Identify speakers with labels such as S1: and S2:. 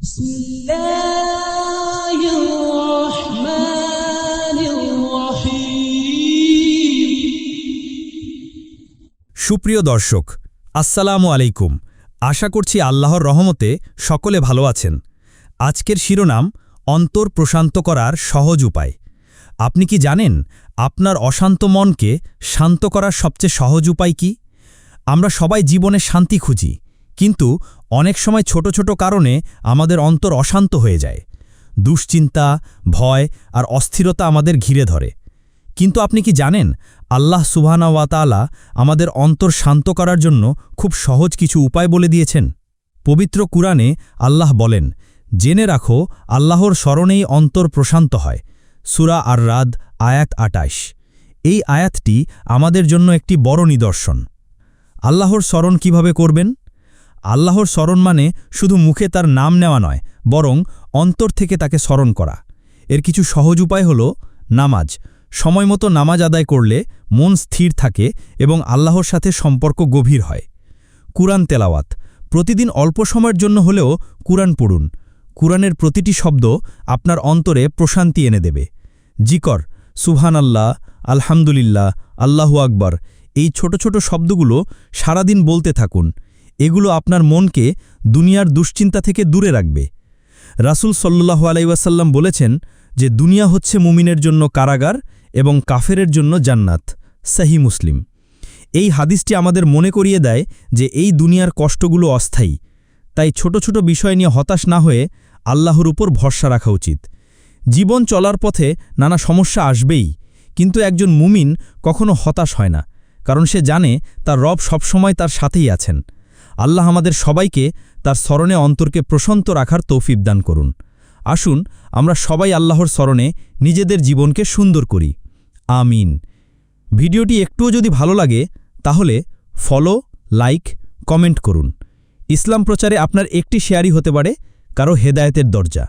S1: بسم الله الرحمن الرحيم
S2: সুপ্রিয় দর্শক আসসালামু আলাইকুম আশা করছি আল্লাহর রহমতে সকলে ভালো আছেন আজকের শিরোনাম অন্তর প্রশান্ত করার সহজ উপায় আপনি কি জানেন আপনার অশান্ত মনকে শান্ত করার সবচেয়ে সহজ উপায় কি আমরা সবাই জীবনে শান্তি খুঁজি কিন্তু অনেক সময় ছোট ছোট কারণে আমাদের অন্তর অশান্ত হয়ে যায়। দুশ্চিন্তা, ভয় আর অস্থিরতা আমাদের ঘিরে ধরে। কিন্তু আপনি কি জানেন, আল্লাহ সুবহানাওয়াতালা আমাদের অন্তর শান্ত করার জন্য খুব সহজ কিছু উপায় বলে দিয়েছেন? পবিত্র কুরআনে আল্লাহ বলেন, জেনে রাখো, আল্লাহর স্মরণেই অন্তর প্রশান্ত হয়। সুরা আর রাদ আয়াত আটাইশ। এই আয়াতটি আমাদের জন্য একটি বড় নিদর্শন। আল্লাহর স্মরণ কীভাবে করবেন? আল্লাহর স্মরণ মানে শুধু মুখে তার নাম নেওয়া নয়, বরং অন্তর থেকে তাকে স্মরণ করা। এর কিছু সহজ উপায় হল নামাজ। সময়মতো নামাজ আদায় করলে মন স্থির থাকে এবং আল্লাহর সাথে সম্পর্ক গভীর হয়। কুরআন তেলাওয়াত। প্রতিদিন অল্প সময়ের জন্য হলেও কুরআন পড়ুন। কুরআনের প্রতিটি শব্দ আপনার অন্তরে প্রশান্তি এনে দেবে। জিকর। সুহান আল্লাহ আলহামদুলিল্লাহ, আল্লাহু আকবর। এই ছোট ছোট শব্দগুলো সারাদিন বলতে থাকুন। এগুলো আপনার মনকে দুনিয়ার দুশ্চিন্তা থেকে দূরে রাখবে। রাসূল সল্লু আলাইসাল্লাম বলেছেন যে, দুনিয়া হচ্ছে মুমিনের জন্য কারাগার এবং কাফেরের জন্য জান্নাত। সাহি মুসলিম। এই হাদিসটি আমাদের মনে করিয়ে দেয় যে, এই দুনিয়ার কষ্টগুলো অস্থায়ী। তাই ছোট ছোট বিষয় নিয়ে হতাশ না হয়ে আল্লাহর উপর ভরসা রাখা উচিত। জীবন চলার পথে নানা সমস্যা আসবেই, কিন্তু একজন মুমিন কখনো হতাশ হয় না, কারণ সে জানে তার রব সবসময় তার সাথেই আছেন। আল্লাহ আমাদের সবাইকে তার স্মরণে অন্তরকে প্রশান্ত রাখার তৌফিক দান করুন। আসুন, আমরা সবাই আল্লাহর স্মরণে নিজেদের জীবনকে সুন্দর করি। আমিন। ভিডিওটি একটুও যদি ভালো লাগে, তাহলে ফলো লাইক কমেন্ট করুন। ইসলাম প্রচারে আপনার একটি শেয়ারই হতে পারে, কারও হেদায়েতের দরজা।